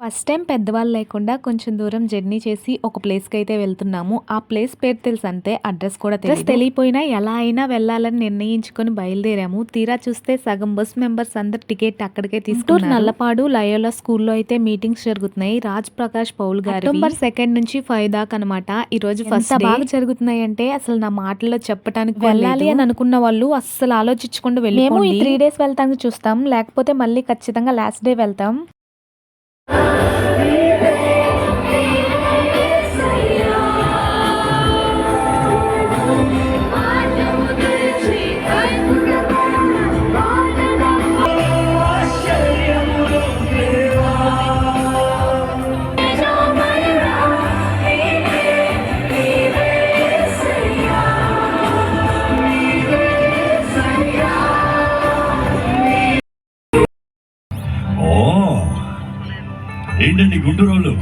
First time పెద్దవాళ్ళు లేకుండా కొంచెం దూరం జర్నీ చేసి ఒక ప్లేస్కి అయితే వెళ్తున్నాము. ఆ ప్లేస్ పేరు తెలుసు అంతే అడ్రస్ కూడా తెలుసు తెలియపోయినా ఎలా అయినా వెళ్ళాలని నిర్ణయించుకొని బయలుదేరాము. తీరా చూస్తే సగం బస్ మెంబర్స్ అందరు టికెట్ అక్కడికే తీసుకున్నారు. నల్లపాడు లయోలా స్కూల్లో అయితే మీటింగ్స్ జరుగుతున్నాయి. రాజ్ ప్రకాష్ పౌల్ గారు అక్టోబర్ సెకండ్ నుంచి ఫైవ్ దాకా అనమాట ఈ రోజు ఫస్ట్ బాగా జరుగుతున్నాయి అంటే అసలు నా మాటల్లో చెప్పడానికి వెళ్ళాలి అని అనుకున్న వాళ్ళు అస్సలు ఆలోచించకుండా వెళ్ళి మేము ఈ త్రీ డేస్ వెళ్తానికి చూస్తాం. లేకపోతే మళ్ళీ ఖచ్చితంగా లాస్ట్ డే వెళ్తాం. Happy birthday. ఏంటండి గుంటూరు వాళ్ళు